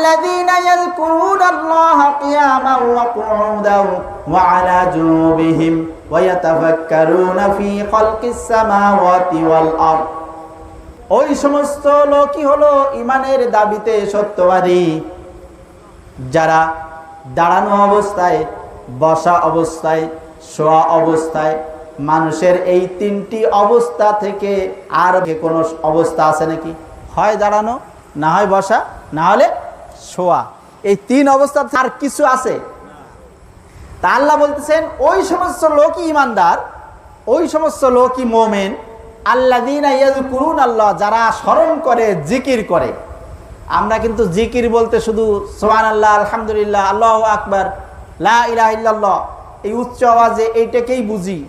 الذين يذكرون الله قياما وقعودا وعلى جنوبهم ويتفكرون في خلق السماوات والأرض ওই সমস্ত লোকই হলো ইমানের দাবিতে সত্যবাদী যারা দাঁড়ানো অবস্থায় বসা অবস্থায় শোয়া অবস্থায় মানুষের এই তিনটি অবস্থা থেকে আর কোনো অবস্থা আছে নাকি হয় দাঁড়ানো না হয় বসা না হলে শোয়া এই তিন অবস্থা আর কিছু আছে। তা আল্লাহ বলতেছেন, ওই সমস্ত লোকই ইমানদার, ওই সমস্ত লোকই মোমেন। আল্লাহ দিন করুন আল্লাহ, যারা স্মরণ করে, জিকির করে। আমরা কিন্তু জিকির বলতে শুধু সোহান আল্লাহ আলহামদুলিল্লাহ, আল্লাহ আকবর, লা ইলাহ ইল্লাল্লাহ, এই উচ্চ আওয়াজে এইটাকেই বুঝি।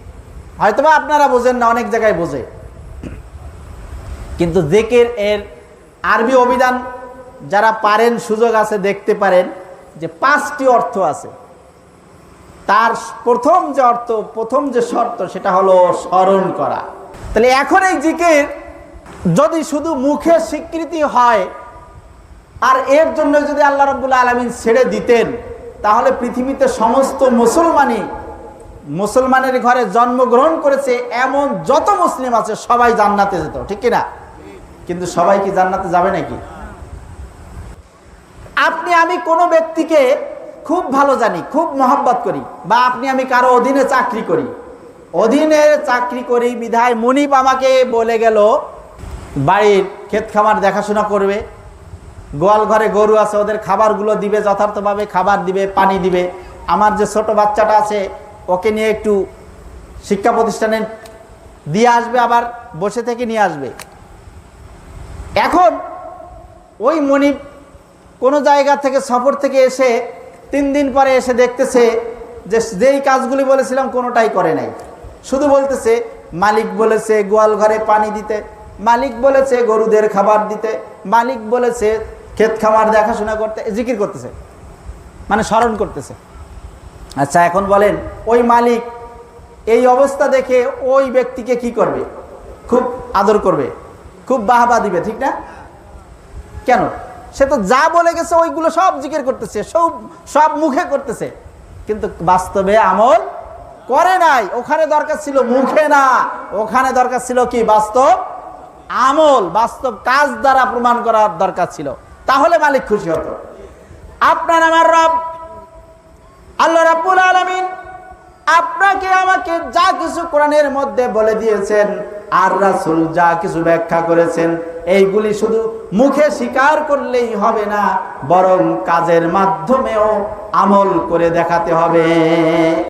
হয়তোবা আপনারা বোঝেন না, অনেক জায়গায় বোঝে। কিন্তু জিকির এর আরবি অভিধান যারা পারেন, সুযোগ আছে, দেখতে পারেন যে পাঁচটি অর্থ আছে। তার প্রথম যে অর্থ, প্রথম যে শর্ত, সেটা হলো স্মরণ করা। তাহলে এখন এই জিকির যদি শুধু মুখে স্বীকৃতি হয়, আর এর জন্য যদি আল্লাহ রব্বুল আলমিন ছেড়ে দিতেন, তাহলে পৃথিবীতে সমস্ত মুসলমানই মুসলমানের ঘরে জন্মগ্রহণ করেছে, এমন যত মুসলিম আছে, সবাই জান্নাতে যেত, ঠিক কিনা কিন্তু সবাই কি জান্নাতে যাবে নাকি? আপনি আমি কোনো ব্যক্তিকে খুব ভালো জানি, খুব মহব্বত করি, বা আপনি আমি কারও অধীনে চাকরি করি। অধীনে চাকরি করি বিধায় মুনিপ আমাকে বলে গেল, বাড়ির ক্ষেত খামার দেখাশোনা করবে, গোয়াল ঘরে গরু আছে, ওদের খাবারগুলো দিবে যথার্থভাবে, খাবার দিবে, পানি দিবে। আমার যে ছোট বাচ্চাটা আছে, ওকে নিয়ে একটু শিক্ষা প্রতিষ্ঠানে দিয়ে আসবে, আবার বসে থেকে নিয়ে আসবে। এখন ওই মনিপ কোনো জায়গা থেকে সফর থেকে এসে তিন দিন পরে এসে দেখতেছে যে যেই কাজগুলি বলেছিলাম কোনোটাই করে নাই। শুধু বলতেছে, মালিক বলেছে গোয়াল ঘরে পানি দিতে, মালিক বলেছে গরুদের খাবার দিতে, মালিক বলেছে ক্ষেত খামার দেখাশোনা করতে, জিকির করতেছে মানে স্মরণ করতেছে। আচ্ছা এখন বলেন, ওই মালিক এই অবস্থা দেখে ওই ব্যক্তিকে কি করবে? খুব আদর করবে, খুব বাহবা দিবে, ঠিক না? কেন? সে তো যা বলে গেছে, ওইগুলো সব জিকির করতেছে, সব সব মুখে করতেছে। কিন্তু বাস্তবে আমল করে নাই। ওখানে দরকার ছিল মুখে না। ওখানে দরকার ছিল কি? বাস্তব আমল, বাস্তব কাজ দ্বারা প্রমাণ করার দরকার ছিল। তাহলে মালিক খুশি হতো। আপনার আমার রব, আল্লাহ আলামিন আপনাকে আমাকে যা কিছু কোরআনের মধ্যে বলে দিয়েছেন, আর রাসুল যা কিছু ব্যাখ্যা করেছেন, এইগুলি শুধু মুখে স্বীকার করলেই হবে না, বরং কাজের মাধ্যমেও আমল করে দেখাতে হবে।